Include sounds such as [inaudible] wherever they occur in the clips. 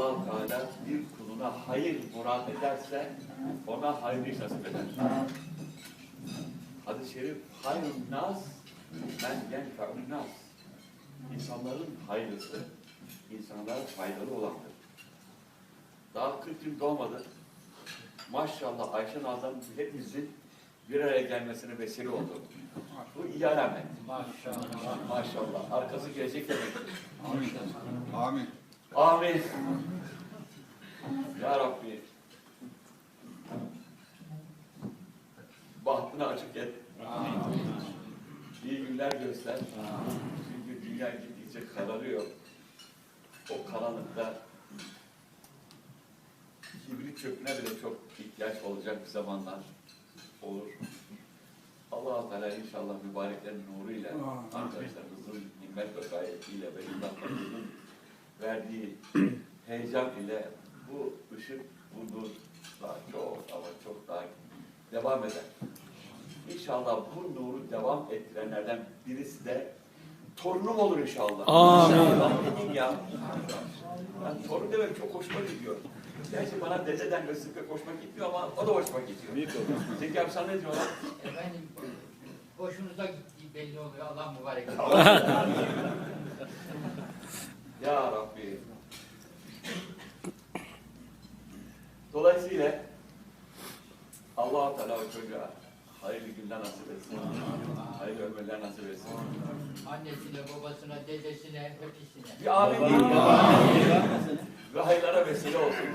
allah Teala bir kuluna hayır murad ederse ona hayır iş nasip eder. Hadis-i şerif hayrun nas men yenfe'un nas. İnsanların hayırlısı, insanlara faydalı olandır. Daha 40 gün doğmadı. Maşallah Ayşe Nazan hepimizin bir araya gelmesine vesile oldu. Bu iyi alamet. Maşallah. Maşallah. Arkası gelecek demektir. Amin. Amin. Ya Rabbi. Bahtını açık et. İyi günler göster. Çünkü dünya gittikçe kararıyor. O karanlıkta kibrit çöpüne bile çok ihtiyaç olacak bir zamanlar olur. allah Teala inşallah mübareklerin nuruyla arkadaşlarımızın himmet ve gayretiyle ve imdatlarımızın verdiği [clears throat] heyecan ile bu ışık, bu nur daha çok ama çok daha devam eder. İnşallah bu nuru devam ettirenlerden birisi de torunum olur inşallah. Amin. İnşallah dedim ya. Ben torun demek çok hoşuma gidiyor. Gerçi bana dededen ve sıkı hoşuma gitmiyor ama o da hoşuma gidiyor. Zeki abi sana ne diyorlar? Efendim hoşunuza gittiği belli oluyor. Allah mübarek etsin. [laughs] Ya Rabbi. Dolayısıyla Allah Teala o çocuğa hayırlı günler nasip etsin. Hayırlı ömürler nasip etsin. Annesine, babasına, dedesine, hepsine. Bir diyeyim ya. Ve hayırlara vesile olsun.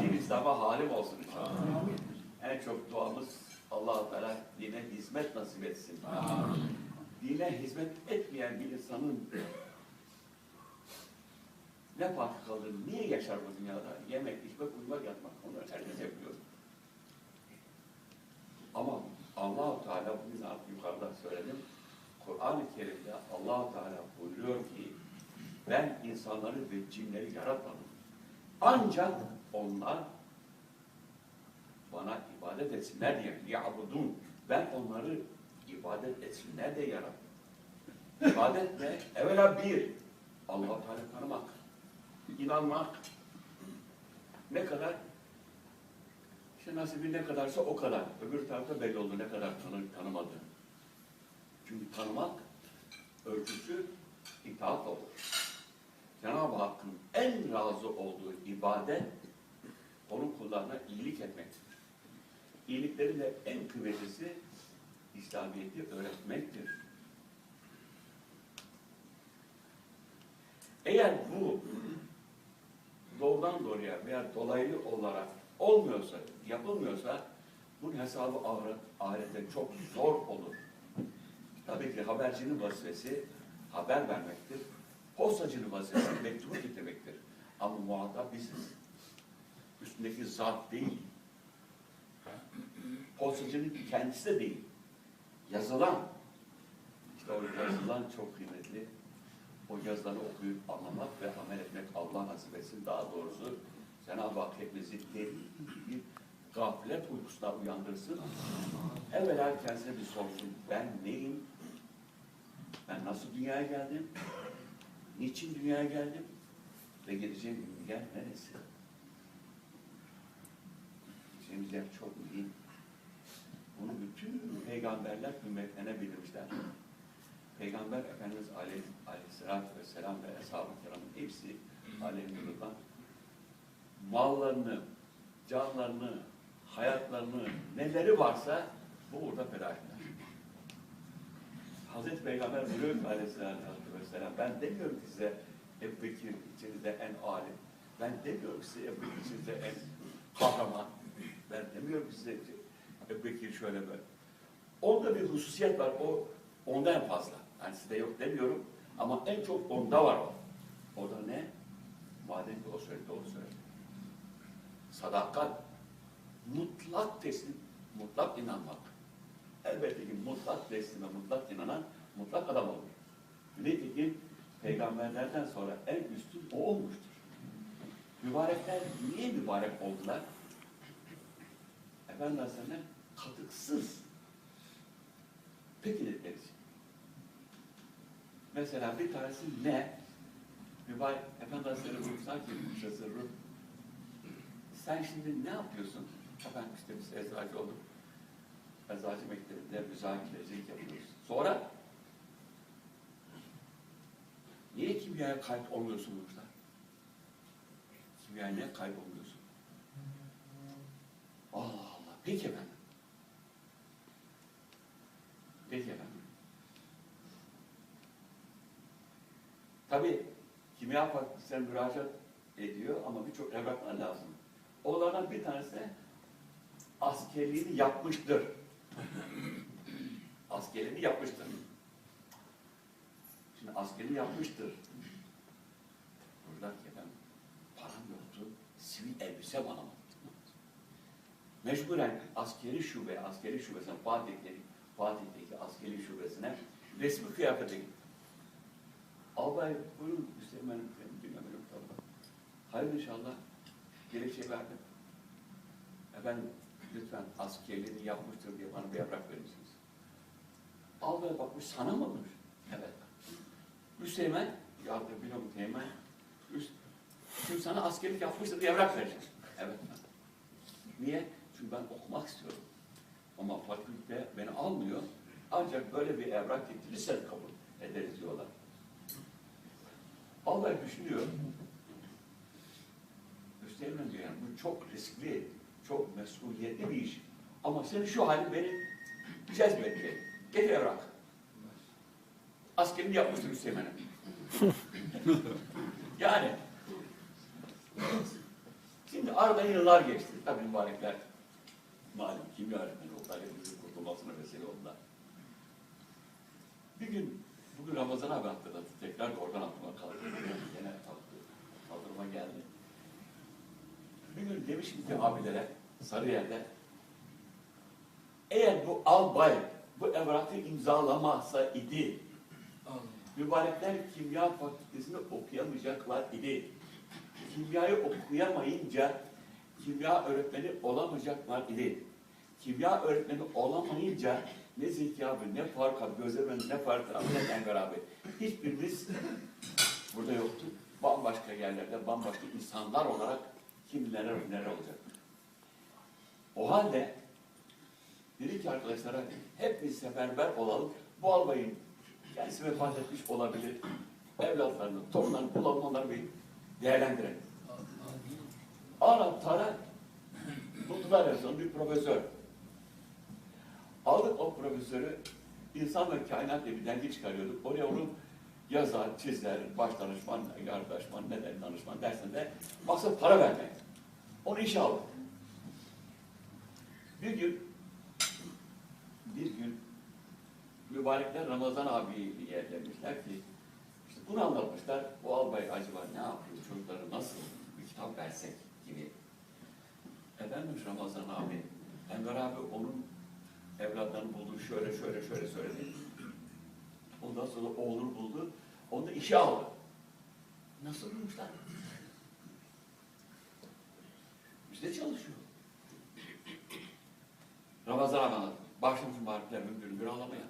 Din İslam'a halim olsun inşallah. En çok duamız allah Teala dine hizmet nasip etsin. Dine hizmet etmeyen bir insanın ne farkı kalır, niye yaşar bu dünyada? Yemek, içmek, uyumak, yatmak. Onları herkes yapıyor. Ama allah Teala bugün artık yukarıda söyledim. Kur'an-ı Kerim'de allah Teala buyuruyor ki ben insanları ve cinleri yaratmadım. Ancak onlar bana ibadet etsinler diye ya'budun. Ben onları ibadet etsinler diye yarattım. İbadet ne? Evvela bir, allah Teala tanımak, inanmak. Ne kadar? İşte nasibi ne kadarsa o kadar. Öbür tarafta belli oldu ne kadar tanı, tanımadı. Çünkü tanımak ölçüsü itaat olur. Cenab-ı Hakk'ın en razı olduğu ibadet onun kullarına iyilik etmektir. İyiliklerin de en kıymetlisi İslamiyet'i öğretmektir. Eğer bu doğrudan doğruya veya dolaylı olarak olmuyorsa, yapılmıyorsa bunun hesabı ahiret, ahirette çok zor olur. Tabii ki habercinin vazifesi haber vermektir. Postacının vazifesi [coughs] mektubu getirmektir. Ama muhatap biziz. Üstündeki zat değil. Postacının kendisi de değil. Yazılan. İşte o yazılan çok kıymetli. O yazıları okuyup anlamak ve amel etmek Allah nasip etsin. Daha doğrusu Cenab-ı Hak hepimizi derin bir gaflet uykusuna uyandırsın. Evvela kendisine bir sorsun. Ben neyim? Ben nasıl dünyaya geldim? Niçin dünyaya geldim? Ve geleceğim yer neresi? Gideceğimiz yer çok mühim. Bunu bütün peygamberler ümmetlerine bildirmişler. Peygamber Efendimiz Aleyh, Aleyhisselatü Vesselam ve Eshab-ı Kiram'ın hepsi aleyhullah mallarını, canlarını, hayatlarını, neleri varsa bu uğurda feda ettiler. Hazreti Peygamber buyuruyor ki aleyhissalatü vesselam, ben demiyorum ki size Ebu Bekir içinizde en alim, ben demiyorum ki size Ebu Bekir içinizde en kahraman, ben demiyorum ki size Ebu Bekir şöyle böyle. Onda bir hususiyet var, o ondan fazla. Yani sizde yok demiyorum ama en çok onda var o. O da ne? Madem ki o söyledi, doğru söyledi. Sadakat, mutlak teslim, mutlak inanmak. Elbette ki mutlak teslime, mutlak inanan mutlak adam olur. Nitekim peygamberlerden sonra en üstün o olmuştur. Mübarekler niye mübarek oldular? Efendim Aleyhisselam katıksız. Peki dedikleri için. Mesela bir tanesi ne? Mübarek Efendi Hazretleri buyursa ki Tasarruf sen şimdi ne yapıyorsun? Efendim işte biz eczacı olduk. Eczacı mektebinde müzakerecilik yapıyoruz. Sonra niye kimyaya kayıt olmuyorsun burada? Kimyaya niye kayıt olmuyorsun? Allah Allah. Peki efendim. Peki efendim. Tabii kimya fakültesine müracaat ediyor ama birçok evraklar lazım. Onlardan bir tanesi askerliğini yapmıştır. [laughs] askerliğini yapmıştır. Şimdi askerliğini yapmıştır. Burada ki ben param yoktu, sivil elbise alamadım. Mecburen askeri şube, askeri şubesine, Fatih'teki, Fatih'teki askeri şubesine resmi kıyafete gittim. Albay buyurun Hüseyin benim bilmem yok tabii. Hayır inşallah gerekçe verdim. Efendim lütfen askerliğini yapmıştır diye bana bir evrak verir misiniz? Albay bakmış sana mı olmuş? Evet. Üsteğmen, ya da biliyorum teğmen, üst, şimdi sana askerlik yapmıştır diye evrak vereceğim. Evet. Niye? Çünkü ben okumak istiyorum. Ama fakülte beni almıyor. Ancak böyle bir evrak getirirsen kabul ederiz diyorlar. Albay düşünüyor. Üsteğmen diyor yani bu çok riskli, çok mesuliyetli bir iş. Ama senin şu halin beni cezbetti. Getir evrak. Askerini yapmıştır Üsteğmen'e. [laughs] yani şimdi arada yıllar geçti. Tabii mübarekler malum kimya öğretmeni oldular. Hepimizin kurtulmasına vesile oldular. Bir gün bugün Ramazan abi hatırladı. Tekrar da oradan aklıma kaldı. Yine kalktı. Hatırıma geldi. Bir gün demişim ki abilere Sarıyer'de eğer bu albay bu evrakı imzalamazsa idi mübarekler kimya fakültesini okuyamayacaklar idi. Kimyayı okuyamayınca kimya öğretmeni olamayacaklar idi. Kimya öğretmeni olamayınca ne Zeki abi, ne Faruk abi, Hanım, ne Faruk abi, ne Enver abi. Hiçbirimiz burada yoktu. Bambaşka yerlerde, bambaşka insanlar olarak kim neler, olacak. O halde dedi ki arkadaşlara hep biz seferber olalım. Bu albayın kendisi vefat etmiş olabilir. Evlatlarını, torunlarını onları bir değerlendirelim. Ara tara buldular en bir profesör. Aldık o profesörü insan ve kainat diye bir dergi çıkarıyorduk. Oraya onun yazar, çizer, baş danışman, yar danışman, neden danışman dersinde maksat para vermek. Onu işe aldık. Bir gün bir gün mübarekler Ramazan abiyi yerlemişler ki işte bunu anlatmışlar. Bu albay acaba ne yapıyor? Çocuklara nasıl bir kitap versek gibi. Efendim Ramazan abi, Enver abi onun evlatlarını buldu, şöyle şöyle şöyle söyledi. Ondan sonra oğlunu buldu, onu işe aldı. Nasıl bulmuşlar? Bizde çalışıyor. Ramazan anlattı. Başlamış mübarekler hüngür hüngür ağlamaya.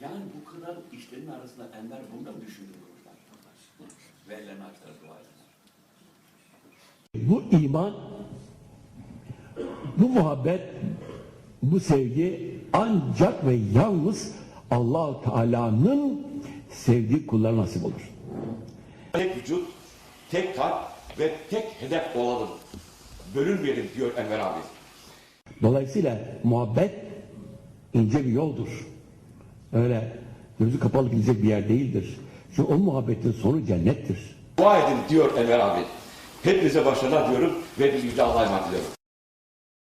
Yani bu kadar işlerin arasında Enver bunu da mı düşündü durmuşlar? Ve ellerini açtılar, dua ettiler. Bu iman, bu muhabbet, bu sevgi ancak ve yalnız allah Teala'nın sevdiği kullarına nasip olur. Tek vücut, tek kalp ve tek hedef olalım. Bölünmeyelim diyor Enver abi. Dolayısıyla muhabbet ince bir yoldur. Öyle gözü kapalı gidecek bir yer değildir. Çünkü o muhabbetin sonu cennettir. Dua edin diyor Enver abi. Hepinize başarılar diyorum ve bir Allah'a emanet ediyorum.